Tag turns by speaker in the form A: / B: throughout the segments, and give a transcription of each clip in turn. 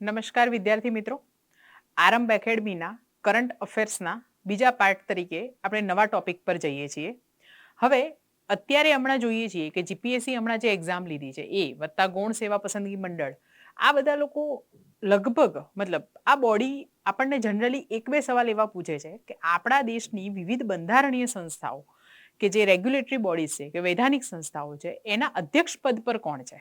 A: નમસ્કાર વિદ્યાર્થી મિત્રો. આરંભ એકેડમીના, કરંટ અફેર્સના બીજા પાર્ટ તરીકે આપણે નવા ટોપિક પર જઈએ છીએ. હવે અત્યારે હમણાં જોઈએ છીએ કે જીપીએસસી હમણાં જે એક્ઝામ લીધી છે, એ વત્તા ગૌણ સેવા પસંદગી મંડળ, આ બધા લોકો લગભગ, મતલબ આ બોડી આપણને જનરલી એક બે સવાલ એવા પૂછે છે કે આપણા દેશની વિવિધ બંધારણીય સંસ્થાઓ કે જે રેગ્યુલેટરી બોડીઝ છે, કે વૈધાનિક સંસ્થાઓ છે, એના અધ્યક્ષ પદ પર કોણ છે?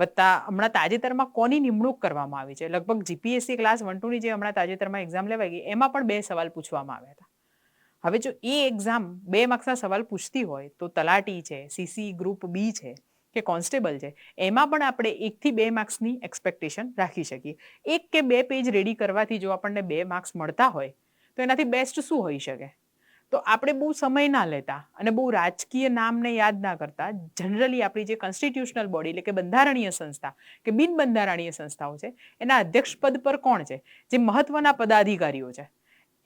A: વત્તા હમણાં તાજેતરમાં કોની નિમણૂક કરવામાં આવી છે? લગભગ જીપીએસસી ક્લાસ વન ટુની જે હમણાં તાજેતરમાં એક્ઝામ લેવાઈ ગઈ, એમાં પણ બે સવાલ પૂછવામાં આવ્યા હતા. હવે જો એ એક્ઝામ બે માર્ક્સના સવાલ પૂછતી હોય તો તલાટી છે સીસી ગ્રુપ બી છે કે કોન્સ્ટેબલ છે, એમાં પણ આપણે એકથી બે માર્ક્સની એક્સપેક્ટેશન રાખી શકીએ. એક કે બે પેજ રેડી કરવાથી જો આપણને બે માર્ક્સ મળતા હોય તો એનાથી બેસ્ટ શું હોઈ શકે? તો આપણે બહુ સમય ના લેતા અને બહુ રાજકીય નામને યાદ ના કરતા જનરલી આપણી જે કોન્સ્ટિટ્યુશનલ બોડી એટલે કે બંધારણીય સંસ્થા કે બિન બંધારણીય સંસ્થાઓ છે, એના અધ્યક્ષ પદ પર કોણ છે? જે મહત્વના પદાધિકારીઓ છે.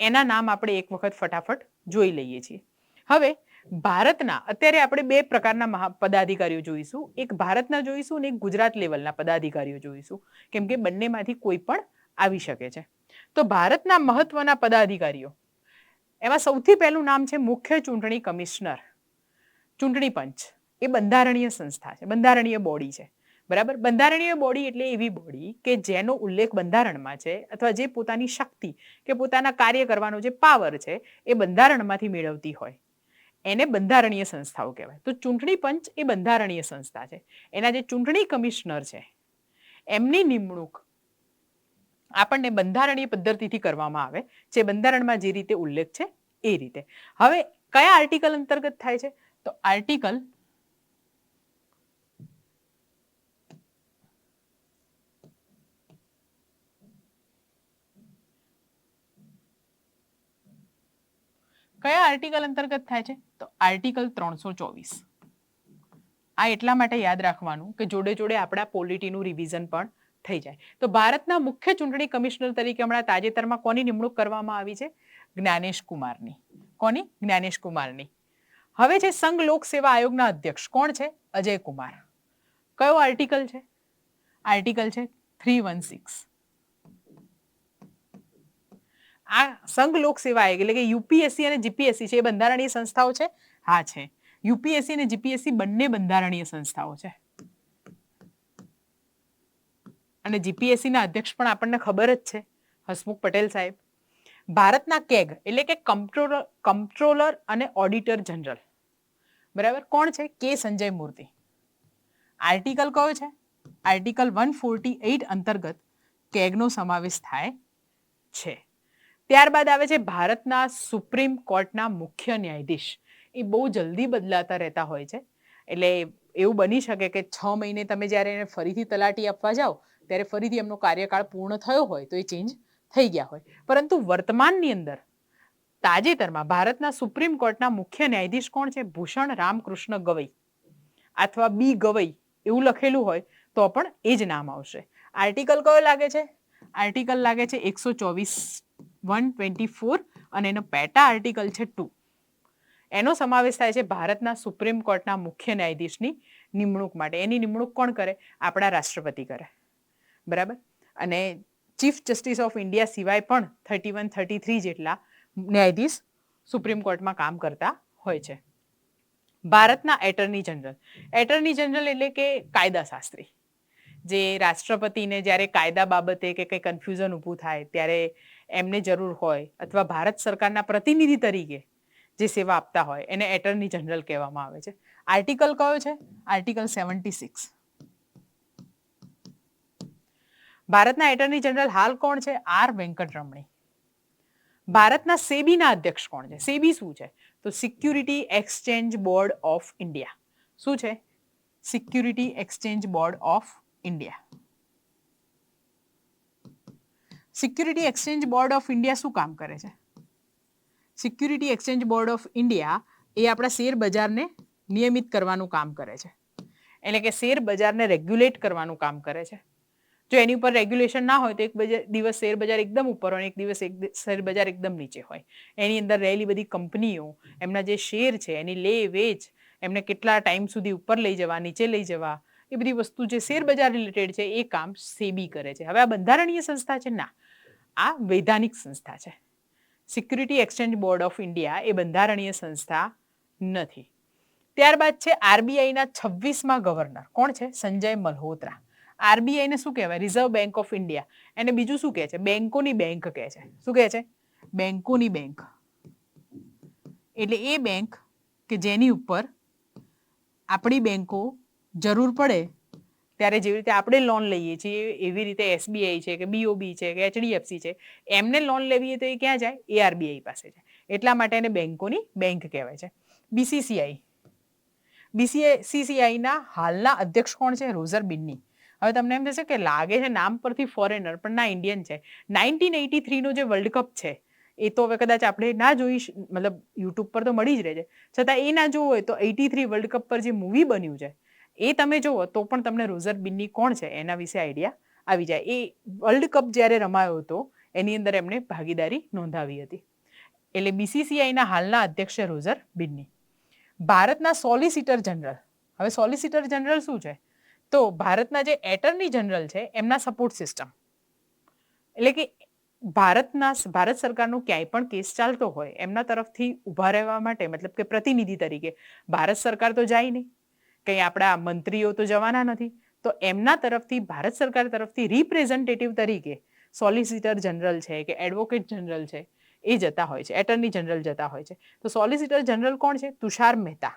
A: એના નામ આપણે એક વખત ફટાફટ જોઈ લઈએ છીએ. હવે ભારતના અત્યારે આપણે બે પ્રકારના મહા પદાધિકારીઓ જોઈશું. એક ભારતના જોઈશું અને એક ગુજરાત લેવલના પદાધિકારીઓ જોઈશું. કેમ કે બંનેમાંથી કોઈ પણ આવી શકે છે. તો ભારતના મહત્વના પદાધિકારીઓ એમાં સૌથી પહેલું નામ છે મુખ્ય ચૂંટણી કમિશનર. ચૂંટણી પંચ. એ બંધારણીય સંસ્થા છે, બંધારણીય બોડી છે. બરાબર? બંધારણીય બોડી એટલે એવી બોડી કે જેનો ઉલ્લેખ બંધારણમાં છે અથવા જે પોતાની શક્તિ કે પોતાના કાર્ય કરવાનો જે પાવર છે એ બંધારણમાંથી મેળવતી હોય. એને બંધારણીય સંસ્થાઓ કહેવાય. તો ચૂંટણી પંચ એ બંધારણીય સંસ્થા છે. એના જે ચૂંટણી કમિશનર છે, એમની નિમણૂક આપણને બંધારણીય પદ્ધતિથી કરવામાં આવે, જે બંધારણમાં જે રીતે ઉલ્લેખ છે, એ રીતે. હવે કયા આર્ટિકલ અંતર્ગત થાય છે? તો આર્ટિકલ કયા આર્ટિકલ અંતર્ગત થાય છે? તો આર્ટિકલ ત્રણસો ચોવીસ. આ એટલા માટે યાદ રાખવાનું કે જોડે જોડે આપણા પોલિટીનું રિવિઝન પણ થઈ જાય. તો ભારતના મુખ્ય ચૂંટણી કમિશનર તરીકે હમણાં તાજેતરમાં કોની નિમણૂક કરવામાં આવી છે? જ્ઞાનેશ કુમારની. કોની? જ્ઞાનેશ કુમારની. હવે છે સંઘ લોક સેવા આયોગના અધ્યક્ષ. કોણ છે? અજય કુમાર. કયો આર્ટિકલ છે? આર્ટિકલ છે થ્રી વન સિક્સ. આ સંઘ લોક સેવા આયોગ એટલે કે યુપીએસસી અને જીપીએસસી છે એ બંધારણીય સંસ્થાઓ છે? હા, છે. યુપીએસસી અને જીપીએસસી બંને બંધારણીય સંસ્થાઓ છે. અને જીપીએસસીના અધ્યક્ષ પણ આપણને ખબર જ છે, હસમુખ પટેલ સાહેબ. ભારતના કેગ એટલે કે કમ્ટ્રોલર કમ્ટ્રોલર અને ઓડિટર જનરલ બરાબર? કોણ છે? કે સંજય મૂર્તિ. આર્ટિકલ કયો છે? આર્ટિકલ વન ફોર્ટી એઇટ અંતર્ગત કેગનો સમાવેશ થાય છે. ત્યારબાદ આવે છે ભારતના સુપ્રીમ કોર્ટના મુખ્ય ન્યાયાધીશ. એ બહુ જલ્દી બદલાતા રહેતા હોય છે. એટલે એવું બની શકે કે છ મહિને તમે જ્યારે એને ફરીથી તલાટી આપવા જાઓ ત્યારે ફરીથી એમનો કાર્યકાળ પૂર્ણ થયો હોય તો એ ચેન્જ થઈ ગયા હોય. પરંતુ વર્તમાનની અંદર તાજેતરમાં ભારતના સુપ્રીમ કોર્ટના મુખ્ય ન્યાયાધીશ કોણ છે? ભૂષણ રામકૃષ્ણ ગવઈ. અથવા બી ગવઈ, એવું લખેલું હોય તો પણ એ જ નામ આવશે. આર્ટિકલ કયો લાગે છે? આર્ટિકલ લાગે છે એકસો ચોવીસ વન ટ્વેન્ટી ફોર અને એનો પેટા આર્ટિકલ છે ટુ. એનો સમાવેશ થાય છે ભારતના સુપ્રીમ કોર્ટના મુખ્ય ન્યાયાધીશની નિમણૂક માટે. એની નિમણૂક કોણ કરે? આપણા રાષ્ટ્રપતિ કરે. બરાબર? અને ચીફ જસ્ટિસ ઓફ ઇન્ડિયા સિવાય પણ થર્ટી વન થર્ટી થ્રી જેટલા ન્યાયાધીશ સુપ્રીમ કોર્ટમાં કામ કરતા હોય છે. ભારતના એટર્ની જનરલ એટર્ની જનરલ એટલે કે કાયદાશાસ્ત્રી. જે રાષ્ટ્રપતિને જ્યારે કાયદા બાબતે કે કંઈ કન્ફ્યુઝન ઊભું થાય, ત્યારે એમને જરૂર હોય અથવા ભારત સરકારના પ્રતિનિધિ તરીકે જે સેવા આપતા હોય, એને એટર્ની જનરલ કહેવામાં આવે છે. આર્ટિકલ કયો છે? આર્ટિકલ સેવન્ટી સિક્સ ભારતના એટર્ની જનરલ હાલ કોણ છે? આર વેંકટરમણી. ભારતના સેબીના અધ્યક્ષ કોણ છે? સેબી શું છે? તો security exchange board of India. શું છે? Security exchange board of India. Security exchange board of India શું કામ કરે છે? Security exchange board of India એ આપણા શેર બજારને નિયમિત કરવાનું કામ કરે છે. એટલે કે શેર બજારને રેગ્યુલેટ કરવાનું કામ કરે છે. જો એની ઉપર રેગ્યુલેશન ના હોય તો એક દિવસ શેર બજાર એકદમ ઉપર હોય એક દિવસ એક શેર બજાર એકદમ નીચે હોય. એની અંદર રહેલી બધી કંપનીઓ, એમના જે શેર છે, એની લે, વેચ, એમને કેટલા ટાઈમ સુધી ઉપર લઈ જવા, નીચે લઈ જવા, એ બધી વસ્તુ જે શેર બજાર રિલેટેડ છે, એ કામ સેબી કરે છે. હવે આ બંધારણીય સંસ્થા છે? ના. આ વૈધાનિક સંસ્થા છે. Security exchange board of India એ બંધારણીય સંસ્થા નથી. ત્યારબાદ છે આરબીઆઈના છવ્વીસમાં ગવર્નર કોણ છે? સંજય મલ્હોત્રા. આરબીઆઈને શું કહેવાય? રિઝર્વ બેંક ઓફ ઇન્ડિયા એને બીજું શું કહે છે? બેંકોની બેંક કહે છે. શું કહે છે? બેંકોની બેંક. એટલે એ બેંક કે જેની ઉપર આપણી બેંકો જરૂર પડે, ત્યારે જેવી રીતે આપણે લોન લઈએ છીએ, એવી રીતે એસબીઆઈ છે કે બીઓબી છે કે એચડીએફસી છે, એમને લોન લેવી તો એ ક્યાં જાય? એ આરબીઆઈ પાસે છે એટલા માટે એને બેંકોની બેંક કહેવાય છે. બીસીસીઆઈ બીસીઆઈ સીસીઆઈના હાલના અધ્યક્ષ કોણ છે? રોઝર બિન્ની. હવે તમને એમ થશે કે લાગે છે નામ પરથી ફોરેનર પણ ના ઇન્ડિયન છે. નાઇન્ટીન એટી થ્રીનો જે વર્લ્ડ કપ છે, એ તો હવે કદાચ આપણે ના જોઈ મતલબ યુટ્યુબ પર તો મળી જ રહે છે. છતાં એ ના જોવો હોય તો એટી થ્રી વર્લ્ડ કપ પર જે મૂવી બન્યું છે, એ તમે જુઓ તો પણ તમને રોઝર બિન્ની કોણ છે? એના વિશે આઈડિયા આવી જાય. એ વર્લ્ડ કપ જ્યારે રમાયો હતો, એની અંદર એમણે ભાગીદારી નોંધાવી હતી. એટલે બીસીસીઆઈના હાલના અધ્યક્ષ રોઝર બિન્ની. ભારતના સોલિસિટર જનરલ હવે સોલિસિટર જનરલ શું છે? તો ભારતના જે એટર્ની જનરલ છે, એમના સપોર્ટ સિસ્ટમ એટલે કે ભારતના ભારત સરકારનો ક્યાંય પણ કેસ ચાલતો હોય, એમના તરફથી ઊભા રહેવા માટે, મતલબ કે પ્રતિનિધિ તરીકે, ભારત સરકાર તો જાય નહીં. કંઈ આપણા મંત્રીઓ તો જવાના નથી. તો એમના તરફથી, ભારત સરકાર તરફથી રિપ્રેઝેન્ટેટિવ તરીકે સોલિસિટર જનરલ છે કે એડવોકેટ જનરલ છે, એ જતા હોય છે એટર્ની જનરલ જતા હોય છે. તો સોલિસિટર જનરલ કોણ છે? તુષાર મહેતા.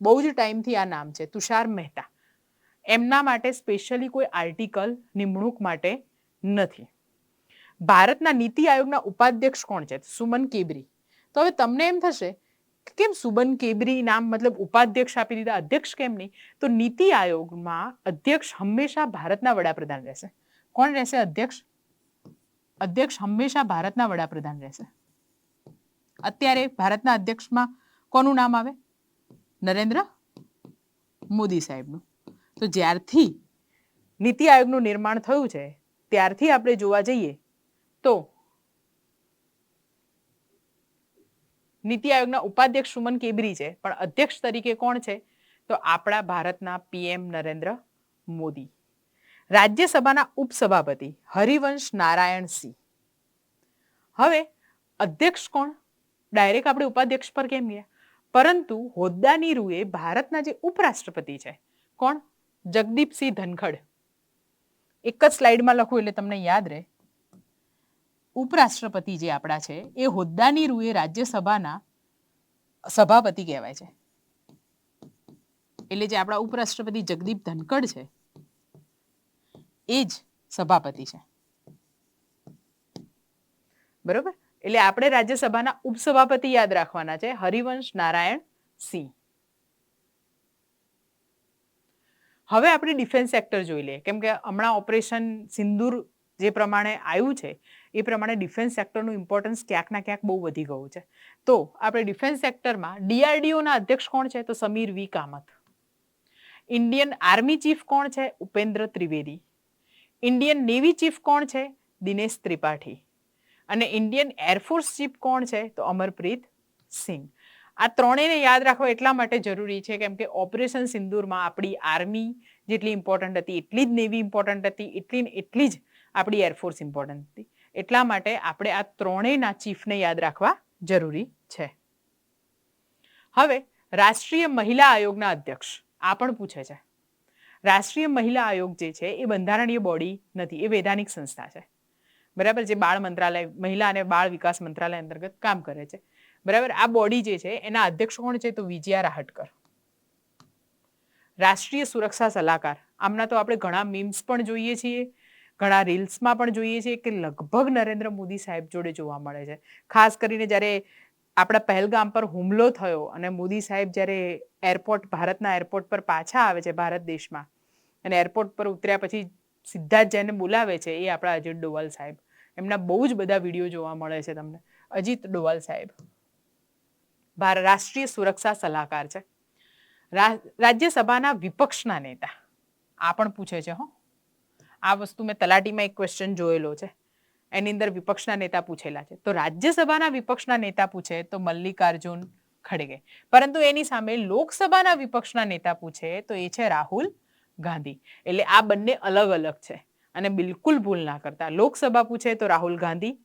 A: બહુ જ ટાઈમથી આ નામ છે, તુષાર મહેતા. એમના માટે સ્પેશિયલી કોઈ આર્ટિકલ નિમણૂક માટે નથી. ભારતના નીતિ આયોગના ઉપાધ્યક્ષ કોણ છે? સુમન કેબરી. તો હવે તમને એમ થશે, કેમ સુમન કેબરી નામ મતલબ ઉપાધ્યક્ષ આપી દીધા, અધ્યક્ષ કેમ નહીં? તો નીતિ આયોગમાં અધ્યક્ષ હંમેશા ભારતના વડાપ્રધાન રહેશે. કોણ રહેશે અધ્યક્ષ? અધ્યક્ષ હંમેશા ભારતના વડાપ્રધાન રહેશે. અત્યારે ભારતના અધ્યક્ષમાં કોનું નામ આવે? નરેન્દ્ર મોદી સાહેબનું. તો જ્યારથી નીતિ આયોગનું નિર્માણ થયું છે, ત્યારથી આપણે જોવા જઈએ તો નીતિ આયોગના ઉપાધ્યક્ષ સુમન કેબરી છે, પણ અધ્યક્ષ તરીકે કોણ છે? તો આપણા ભારતના પીએમ નરેન્દ્ર મોદી. રાજ્યસભાના ઉપસભાપતિ હરિવંશ નારાયણ સિંહ. હવે અધ્યક્ષ કોણ? ડાયરેક્ટ આપણે ઉપાધ્યક્ષ પર કેમ ગયા? પરંતુ હોદ્દાની રૂએ ભારતના જે ઉપરાષ્ટ્રપતિ છે, કોણ? જગદીપસિંહ ધનખડ. એક જ સ્લાઇડમાં લખું એટલે તમને યાદ રહે. ઉપરાષ્ટ્રપતિ જે આપણા છે, એ હોદ્દાની રૂએ રાજ્યસભાના સભાપતિ કહેવાય છે. એટલે જે આપણા ઉપરાષ્ટ્રપતિ જગદીપ ધનકડ છે, એ જ સભાપતિ છે. બરોબર? એટલે આપણે રાજ્યસભાના ઉપસભાપતિ યાદ રાખવાના છે. હરિવંશ નારાયણ સિંહ હવે આપણે ડિફેન્સ સેક્ટર જોઈ લઈએ. કેમ કે હમણાં ઓપરેશન સિંદૂર જે પ્રમાણે આવ્યું છે, એ પ્રમાણે ડિફેન્સ સેક્ટરનું ઇમ્પોર્ટન્સ ક્યાંક ના ક્યાંક બહુ વધી ગયું છે. તો આપણે ડિફેન્સ સેક્ટરમાં ડીઆરડીઓના અધ્યક્ષ કોણ છે? તો Sameer V. Kamath. Indian army chief કોણ છે? Upendra Trivedi. Indian navy chief કોણ છે? દિનેશ ત્રિપાઠી. અને ઇન્ડિયન એરફોર્સ ચીફ કોણ છે? તો અમરપ્રીત સિંહ આ ત્રણેયને યાદ રાખવા એટલા માટે જરૂરી છે કેમ કે ઓપરેશન સિંદૂરમાં આપણી આર્મી જેટલી ઇમ્પોર્ટન્ટ હતી, એટલી જ નેવી ઇમ્પોર્ટન્ટ હતી, એટલી એટલી જ આપણી એરફોર્સ ઇમ્પોર્ટન્ટ હતી. એટલા માટે આપણે આ ત્રણેયના ચીફને યાદ રાખવા જરૂરી છે. હવે રાષ્ટ્રીય મહિલા આયોગના અધ્યક્ષ, આ પણ પૂછે છે. રાષ્ટ્રીય મહિલા આયોગ જે છે એ બંધારણીય બોડી નથી, એ વૈધાનિક સંસ્થા છે. બરાબર? જે બાળ મંત્રાલય, મહિલા અને બાળ વિકાસ મંત્રાલય અંતર્ગત કામ કરે છે. બરાબર? આ બોડી જે છે, એના અધ્યક્ષ કોણ છે? તો વિજયા રાહટકર. રાષ્ટ્રીય સુરક્ષા સલાહકાર. આમના તો આપણે ઘણા મીમ્સ પણ જોઈએ છીએ, ઘણા રીલ્સમાં પણ જોઈએ છીએ કે લગભગ નરેન્દ્ર મોદી સાહેબ જોડે જોવા મળે છે. ખાસ કરીને જ્યારે આપણા પહેલગામ પર હુમલો થયો અને મોદી સાહેબ જ્યારે એરપોર્ટ ભારતના એરપોર્ટ પર પાછા આવે છે ભારત દેશમાં અને એરપોર્ટ પર ઉતર્યા પછી સીધા જ જેને બોલાવે છે એ આપણા અજીત ડોવાલ સાહેબ. એમના બહુ જ બધા વીડિયો જોવા મળે છે તમને. અજીત ડોવાલ સાહેબ. રાષ્ટ્રીય સુરક્ષા સલાહકાર છે. રાજ્યસભાના વિપક્ષના નેતા. આ પણ પૂછે છે હો. આ વસ્તુ મેં તલાટીમાં એક ક્વેશ્ચન જોયેલો છે. એની અંદર વિપક્ષના નેતા પૂછેલા છે. તો રાજ્યસભાના વિપક્ષના નેતા પૂછે તો મલ્લિકાર્જુન ખડગે. પરંતુ એની સામે લોકસભાના વિપક્ષના નેતા પૂછે તો એ છે રાહુલ ગાંધી. એટલે આ બંને અલગ અલગ છે અને બિલકુલ ભૂલ ના કરતા. લોકસભા પૂછે તો રાહુલ ગાંધી,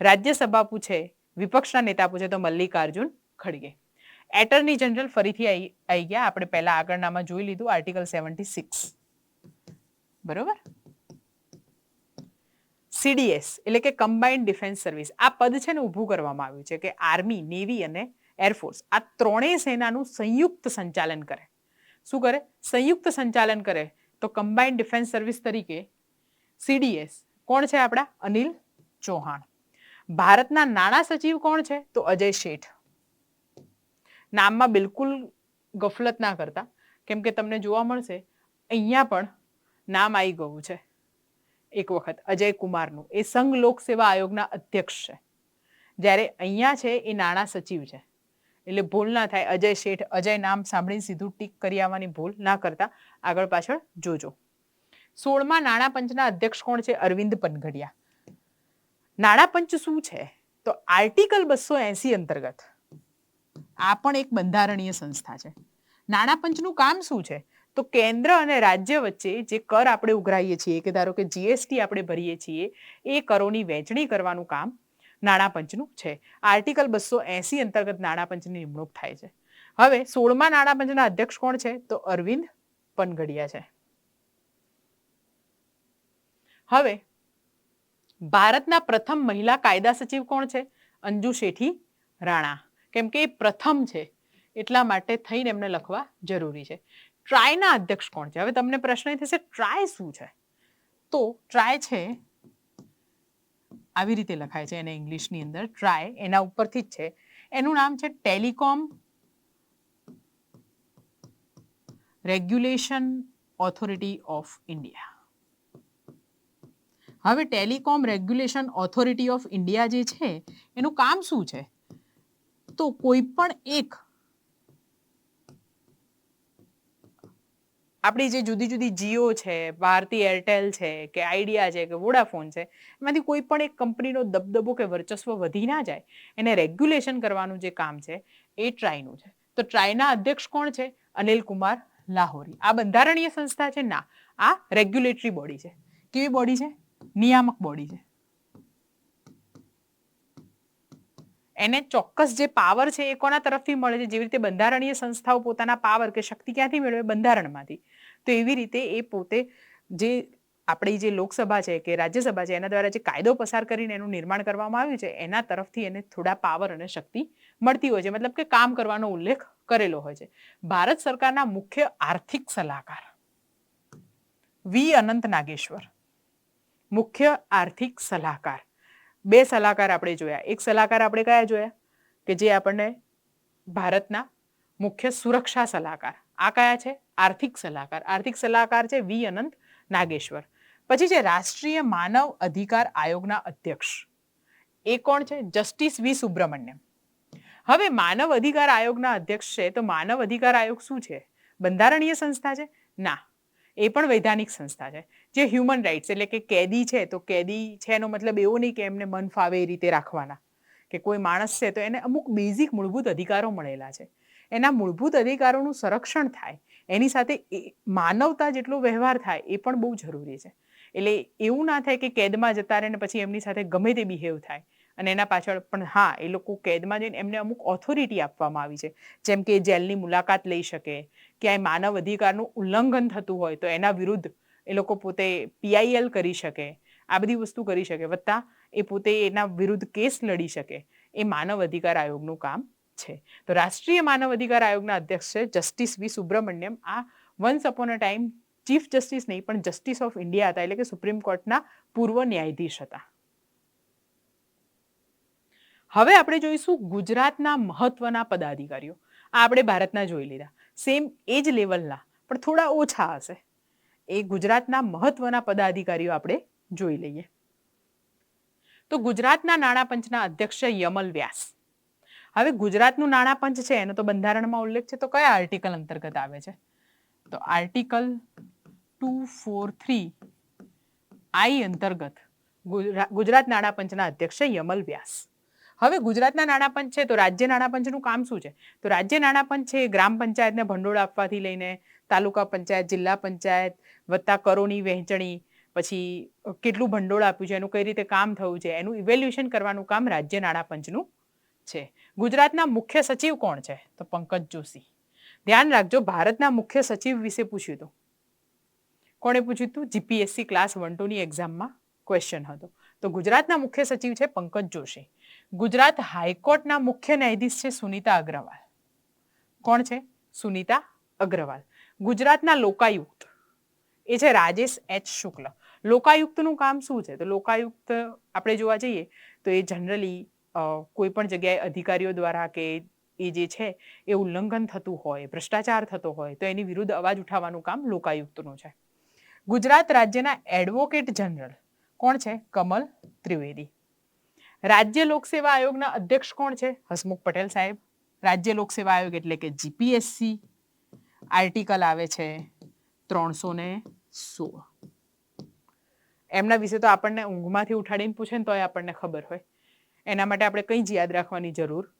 A: રાજ્યસભા પૂછે, વિપક્ષના નેતા પૂછે તો મલ્લિકાર્જુન ખડગે એટર્ની જનરલ ફરીથી આવી ગયા. આપણે પહેલા આગળનામાં જોઈ લીધું આર્ટિકલ સેવન્ટી સિક્સ બરોબર સીડીએસ એટલે કે કમ્બાઇન્ડ ડિફેન્સ સર્વિસ આ પદ છે ને ઊભું કરવામાં આવ્યું છે કે આર્મી નેવી અને એરફોર્સ આ ત્રણેય સેનાનું સંયુક્ત સંચાલન કરે. શું કરે? સંયુક્ત સંચાલન કરે. તો કમ્બાઇન્ડ ડિફેન્સ સર્વિસ તરીકે સીડીએસ કોણ છે આપણા? અનિલ ચૌહાણ. ભારતના નાણાં સચિવ કોણ છે? તો અજય શેઠ. નામમાં બિલકુલ ગફલત ના કરતા. કેમ કે તમને જોવા મળશે, અહીંયા પણ નામ આવી ગયું છે. એક વખત અજય કુમારનું. એ સંઘ લોક સેવા આયોગના અધ્યક્ષ છે. જ્યારે અહીંયા છે એ નાણાં સચિવ છે. એટલે ભૂલ ના થાય. અજય શેઠ, અજય નામ સાંભળીને સીધું ટીક કરી આવવાની ભૂલ ના કરતા. આગળ પાછળ જોજો. સોળમાં નાણાં પંચના અધ્યક્ષ કોણ છે? અરવિંદ પનઘડિયા. નાણાં પંચ શું છે? તો આર્ટિકલ બસો એસી અંતર્ગત આ પણ એક બંધારણીય સંસ્થા છે. નાણાં પંચનું કામ શું છે? તો કેન્દ્ર અને રાજ્ય વચ્ચે જે કર આપણે ઉઘરાઈએ છીએ, કે ધારો કે જીએસટી આપણે ભરીએ છીએ, એ કરોની વહેંચણી કરવાનું કામ નાણાં પંચનું છે. આર્ટિકલ બસો એસી અંતર્ગત નાણાં પંચની નિમણૂક થાય છે. હવે સોળમાં નાણાં પંચના અધ્યક્ષ કોણ છે? તો અરવિંદ પનગડિયા છે. હવે ભારતના પ્રથમ મહિલા કાયદા સચિવ કોણ છે? અંજુ શેઠી રાણા. કેમ કે એ પ્રથમ છે. એટલા માટે થઈને એમને લખવા જરૂરી છે. ટ્રાયના અધ્યક્ષ કોણ છે? હવે તમને પ્રશ્ન એ થશે ટ્રાય શું છે? તો ટ્રાય છે, આવી રીતે લખાય છે એને ઇંગ્લિશની અંદર ટ્રાય એના ઉપરથી જ છે. એનું નામ છે telecom regulation authority of India. હવે telecom regulation authority of India જે છે, એનું કામ શું છે? તો કોઈ પણ એક આપણી જે જુદી જુદી જીઓ છે, ભારતી એરટેલ છે, કે આઈડિયા છે, કે વોડાફોન છે, એમાંથી કોઈ પણ એક કંપનીનો દબદબો કે વર્ચસ્વ વધી ના જાય, એને રેગ્યુલેશન કરવાનું જે કામ છે, એ ટ્રાયનું છે. તો ટ્રાયના અધ્યક્ષ કોણ છે? અનિલ કુમાર લાહોરી. આ બંધારણીય સંસ્થા છે? ના. આ રેગ્યુલેટરી બોડી છે. કેવી બોડી છે? નિયામક બોડી છે. એને ચોક્કસ જે પાવર છે એ કોના તરફથી મળે છે? જેવી રીતે બંધારણીય સંસ્થાઓ પોતાના પાવર કે શક્તિ ક્યાંથી મેળવે? બંધારણમાંથી. તો એવી રીતે એ પોતે જે આપણી જે લોકસભા છે કે રાજ્યસભા છે, એના દ્વારા જે કાયદો પસાર કરીને એનું નિર્માણ કરવામાં આવ્યું છે, એના તરફથી એને થોડા પાવર અને શક્તિ મળતી હોય છે. મતલબ કે કામ કરવાનો ઉલ્લેખ કરેલો હોય છે. ભારત સરકારના મુખ્ય આર્થિક સલાહકાર વી. અનંત નાગેશ્વર. મુખ્ય આર્થિક સલાહકાર. બે સલાહકાર આપણે જોયા. એક સલાહકાર આપણે કયા જોયા? કે જે આપણને ભારતના મુખ્ય સુરક્ષા સલાહકાર. આ કયા છે? આર્થિક સલાહકાર. આર્થિક સલાહકાર છે વી અનંત નાગેશ્વર. પછી છે રાષ્ટ્રીય માનવ અધિકાર આયોગના અધ્યક્ષ. એ કોણ છે? Justice V Subramaniam. હવે માનવ અધિકાર આયોગના અધ્યક્ષ છે તો માનવ અધિકાર આયોગ શું છે? બંધારણીય સંસ્થા છે? ના. એ પણ વૈધાનિક સંસ્થા છે. જે હ્યુમન રાઇટ્સ એટલે કે કેદી છે, તો કેદી છે એનો મતલબ એવો નહીં કે એમને મન ફાવે એ રીતે રાખવાના. કે કોઈ માણસ છે તો એને અમુક બેઝિક મૂળભૂત અધિકારો મળેલા છે. એના મૂળભૂત અધિકારોનું સંરક્ષણ થાય, એની સાથે માનવતા જેટલો વ્યવહાર થાય એ પણ બહુ જરૂરી છે. એટલે એવું ના થાય કે કેદમાં જતા રહે ને પછી એમની સાથે ગમે તે બિહેવ થાય. અને એના પાછળ પણ હા, એ લોકો કેદમાં જઈને એમને અમુક ઓથોરિટી આપવામાં આવી છે. જેમ કે જેલની મુલાકાત લઈ શકે, ક્યાંય માનવ અધિકારનું ઉલ્લંઘન થતું હોય તો એના વિરુદ્ધ એ લોકો પોતે પીઆઈએલ કરી શકે, આ બધી વસ્તુ કરી શકે, વત્તા એ પોતે એના વિરુદ્ધ કેસ લડી શકે, એ માનવ અધિકાર આયોગનું કામ છે. તો રાષ્ટ્રીય માનવ અધિકાર આયોગના અધ્યક્ષ છે જસ્ટિસ વી સુબ્રમણ્યમ. આ once upon a time chief justice નહીં, પણ જસ્ટિસ ઓફ ઇન્ડિયા હતા, એટલે કે સુપ્રીમ કોર્ટના પૂર્વ ન્યાયાધીશ હતા. હવે આપણે જોઈશું ગુજરાતના મહત્વના પદાધિકારીઓ. આ આપણે ભારતના જોઈ લીધા. સેમ એ જ લેવલના પણ થોડા ઓછા હશે. એ ગુજરાતના મહત્વના પદાધિકારીઓ આપણે જોઈ લઈએ. તો ગુજરાતના નાણાં પંચના અધ્યક્ષ યમલ વ્યાસ. હવે ગુજરાતનું નાણાં પંચ છે, એનો તો બંધારણમાં ઉલ્લેખ છે, તો કયા આર્ટિકલ અંતર્ગત આવે છે? તો article two four three I અંતર્ગત ગુજરાત નાણાં પંચના અધ્યક્ષ યમલ વ્યાસ. હવે ગુજરાતના નાણાં પંચ છે, તો રાજ્ય નાણાં પંચનું કામ શું છે? તો રાજ્ય નાણાં પંચ છે ગ્રામ પંચાયતને ભંડોળ આપવાથી લઈને તાલુકા પંચાયત, જિલ્લા પંચાયત, વત્તા કરોની વહેંચણી, પછી કેટલું ભંડોળ આપ્યું છે, એનું કઈ રીતે કામ થયું છે, એનું ઇવેલ્યુએશન કરવાનું કામ રાજ્ય નાણાં પંચનું છે. ગુજરાતના મુખ્ય સચિવ કોણ છે? તો પંકજ જોશી. ધ્યાન રાખજો, ભારતના મુખ્ય સચિવ વિશે પૂછ્યું હતું. કોણે પૂછ્યું હતું? જીપીએસસી ક્લાસ વન ટુની એક્ઝામમાં ક્વેશ્ચન હતો. તો ગુજરાતના મુખ્ય સચિવ છે પંકજ જોશી. ગુજરાત હાઈકોર્ટના મુખ્ય ન્યાયાધીશ છે સુનિતા અગ્રવાલ. કોણ છે? સુનીતા અગ્રવાલ. ગુજરાતના લોકાયુક્ત. એ છે રાજેશ એચ શુક્લ. લોકાયુક્તનું કામ શું છે? તો લોકાયુક્ત આપણે જોવા જઈએ તો એ જનરલી કોઈ પણ જગ્યાએ અધિકારીઓ દ્વારા કે એ જે છે એ ઉલ્લંઘન થતું હોય, ભ્રષ્ટાચાર થતો હોય, તો એની વિરુદ્ધ અવાજ ઉઠાવવાનું કામ લોકાયુક્તનું છે. ગુજરાત રાજ્યના એડવોકેટ જનરલ કોણ છે? કમલ ત્રિવેદી. રાજ્ય લોકસેવા આયોગના અધ્યક્ષ કોણ છે? હસમુખ પટેલ સાહેબ. રાજ્ય લોકસેવા આયોગ એટલે કે જીપીએસસી આર્ટિકલ આવે છે ત્રણસો ને સોળ. એમના વિશે તો આપણને ઊંઘમાંથી ઉઠાડીને પૂછે ને તોય આપણને ખબર હોય. એના માટે આપણે કંઈ જ યાદ રાખવાની જરૂર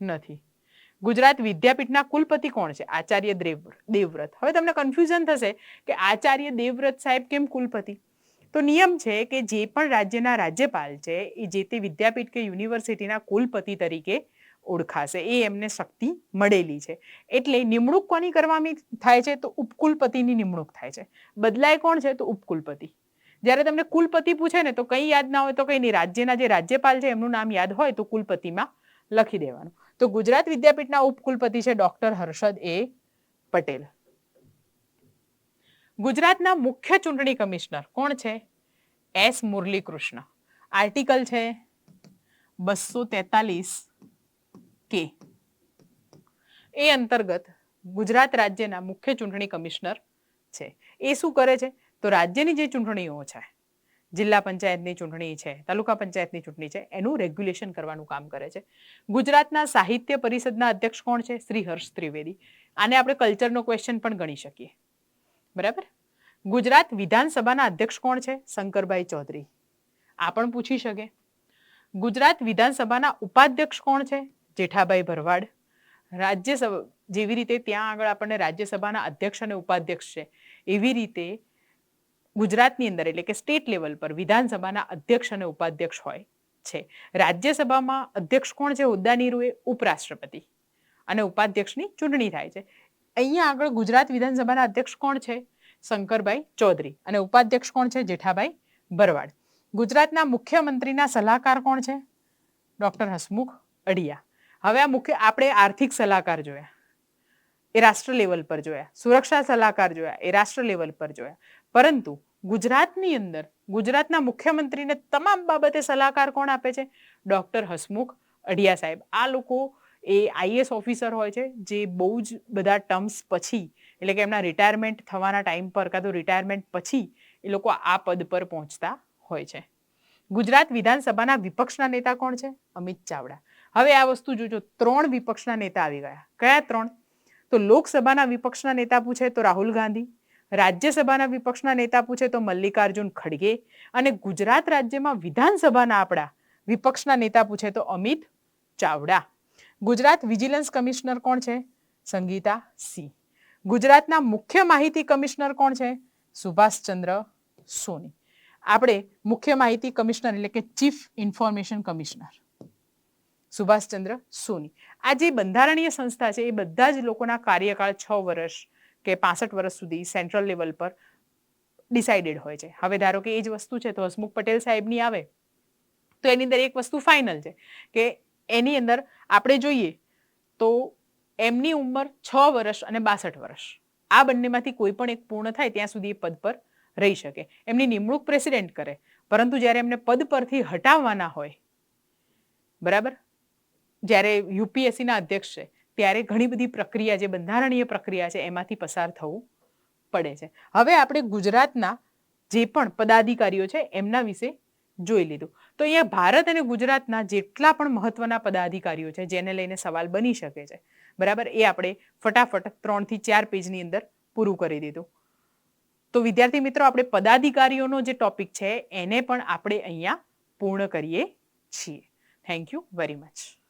A: નથી. ગુજરાત વિદ્યાપીઠના કુલપતિ કોણ છે? આચાર્ય દેવ દેવવ્રત. હવે તમને કન્ફ્યુઝન થશે કે આચાર્ય દેવવ્રત સાહેબ કેમ કુલપતિ? તો નિયમ છે કે જે પણ રાજ્યના રાજ્યપાલ છે, એ જે તે વિદ્યાપીઠ કે યુનિવર્સિટીના કુલપતિ તરીકે ઓળખાશે. એ એમને શક્તિ મળેલી છે. એટલે નિમણૂક કોની કરવાની થાય છે? તો ઉપકુલપતિની નિમણૂક થાય છે. બદલાય કોણ છે? તો ઉપકુલપતિ. જ્યારે તમને કુલપતિ પૂછે ને તો કંઈ યાદ ના હોય તો કંઈ નહીં. રાજ્યના જે રાજ્યપાલ છે એમનું નામ યાદ હોય તો કુલપતિમાં લખી દેવાનું. તો ગુજરાત વિદ્યાપીઠના ઉપકુલપતિ છે ડોક્ટર હર્ષદ એ પટેલ. ગુજરાતના મુખ્ય ચૂંટણી કમિશનર કોણ છે? એસ મુરલીકૃષ્ણ. આર્ટિકલ છે બસો તેતાલીસ કે. એ અંતર્ગત ગુજરાત રાજ્યના મુખ્ય ચૂંટણી કમિશનર છે. એ શું કરે છે? તો રાજ્યની જે ચૂંટણીઓ છે, જિલ્લા પંચાયતની ચૂંટણી છે, તાલુકા પંચાયતની ચૂંટણી છે, એનું રેગ્યુલેશન કરવાનું કામ કરે છે. ગુજરાતના સાહિત્ય પરિષદના અધ્યક્ષ કોણ છે? શ્રી હર્ષ ત્રિવેદી. આને આપણે કલ્ચરનો ક્વેશ્ચન પણ ગણી શકીએ. બરાબર? ગુજરાત વિધાનસભાના અધ્યક્ષ કોણ છે? શંકરભાઈ ચૌધરી. આ પણ પૂછી શકે. ગુજરાત વિધાનસભાના ઉપાધ્યક્ષ કોણ છે? જેઠાભાઈ ભરવાડ. રાજ્યસભા, જેવી રીતે ત્યાં આગળ આપણને રાજ્યસભાના અધ્યક્ષ અને ઉપાધ્યક્ષ છે, એવી રીતે ગુજરાતની અંદર એટલે કે સ્ટેટ લેવલ પર વિધાનસભાના અધ્યક્ષ અને ઉપાધ્યક્ષ હોય છે. રાજ્યસભામાં અધ્યક્ષ કોણ છે? હોદ્દાની રૂએ ઉપરાષ્ટ્રપતિ અને ઉપાધ્યક્ષની ચૂંટણી થાય છે. અહીંયા આગળ ગુજરાત વિધાનસભાના અધ્યક્ષ કોણ છે? શંકરભાઈ ચૌધરી. અને ઉપાધ્યક્ષ કોણ છે? જેઠાભાઈ ભરવાડ. ગુજરાતના મુખ્યમંત્રીના સલાહકાર કોણ છે? ડોક્ટર હસમુખ અડિયા હવે આ મુખ્ય, આપણે આર્થિક સલાહકાર જોયા. એ રાષ્ટ્ર લેવલ પર જોયા. સુરક્ષા સલાહકાર જોયા. એ રાષ્ટ્ર લેવલ પર જોયા. પરંતુ ગુજરાતની અંદર, ગુજરાતના મુખ્યમંત્રીને તમામ બાબતે સલાહકાર કોણ આપે છે? ડૉક્ટર હસમુખ અઢિયા સાહેબ. આ લોકો એ આઈએસ ઓફિસર હોય છે, જે બહુ જ બધા ટર્મ્સ પછી, એટલે કે એમના રિટાયરમેન્ટ થવાના ટાઈમ પર કાં તો રિટાયરમેન્ટ પછી, એ લોકો આ પદ પર પહોંચતા હોય છે. ગુજરાત વિધાનસભાના વિપક્ષના નેતા કોણ છે? અમિત ચાવડા. હવે આ વસ્તુ જોજો, ત્રણ વિપક્ષના નેતા આવી ગયા. કયા ત્રણ? તો લોકસભાના વિપક્ષના નેતા પૂછે તો રાહુલ ગાંધી, રાજ્યસભાના વિપક્ષના નેતા પૂછે તો મલ્લિકાર્જુન ખડગે, અને ગુજરાત રાજ્યમાં વિધાનસભાના આપણા વિપક્ષના નેતા પૂછે તો અમિત ચાવડા. ગુજરાત વિજિલન્સ કમિશનર કોણ છે? સંગીતા સિંહ ગુજરાતના મુખ્ય માહિતી કમિશનર કોણ છે? સુભાષચંદ્ર સોની. આપણે મુખ્ય માહિતી કમિશનર એટલે કે chief information commissioner. Subhashchandra Soni. આ જે બંધારણીય સંસ્થા છે, એ બધા જ લોકોના કાર્યકાળ છ વર્ષ કે પાસઠ વર્ષ સુધી સેન્ટ્રલ લેવલ પર ડિસાઇડેડ હોય છે. હવે ધારો કે એ જ વસ્તુ છે, તો હસમુખ પટેલ સાહેબની આવે, તો એની અંદર એક વસ્તુ ફાઇનલ છે કે એની અંદર આપણે જોઈએ તો એમની ઉંમર છ વર્ષ અને બાસઠ વર્ષ. આ બંનેમાંથી કોઈ પણ એક પૂર્ણ થાય ત્યાં સુધી એ પદ પર રહી શકે. એમની નિમણૂક પ્રેસિડેન્ટ કરે. પરંતુ જ્યારે એમને પદ પરથી હટાવવાના હોય, બરાબર? જ્યારે યુપીએસસીના અધ્યક્ષ છે, ત્યારે ઘણી બધી પ્રક્રિયા જે બંધારણીય પ્રક્રિયા છે, એમાંથી પસાર થવું પડે છે. હવે આપણે ગુજરાતના જે પણ પદાધિકારીઓ છે, એમના વિશે જોઈ લીધું. તો અહીંયા ભારત અને ગુજરાતના જેટલા પણ મહત્વના પદાધિકારીઓ છે, જેને લઈને સવાલ બની શકે છે, બરાબર, એ આપણે ફટાફટ ત્રણથી ચાર પેજની અંદર પૂરું કરી દીધું. તો વિદ્યાર્થી મિત્રો, આપણે પદાધિકારીઓનો જે ટોપિક છે, એને પણ આપણે અહીંયા પૂર્ણ કરીએ છીએ. Thank you very much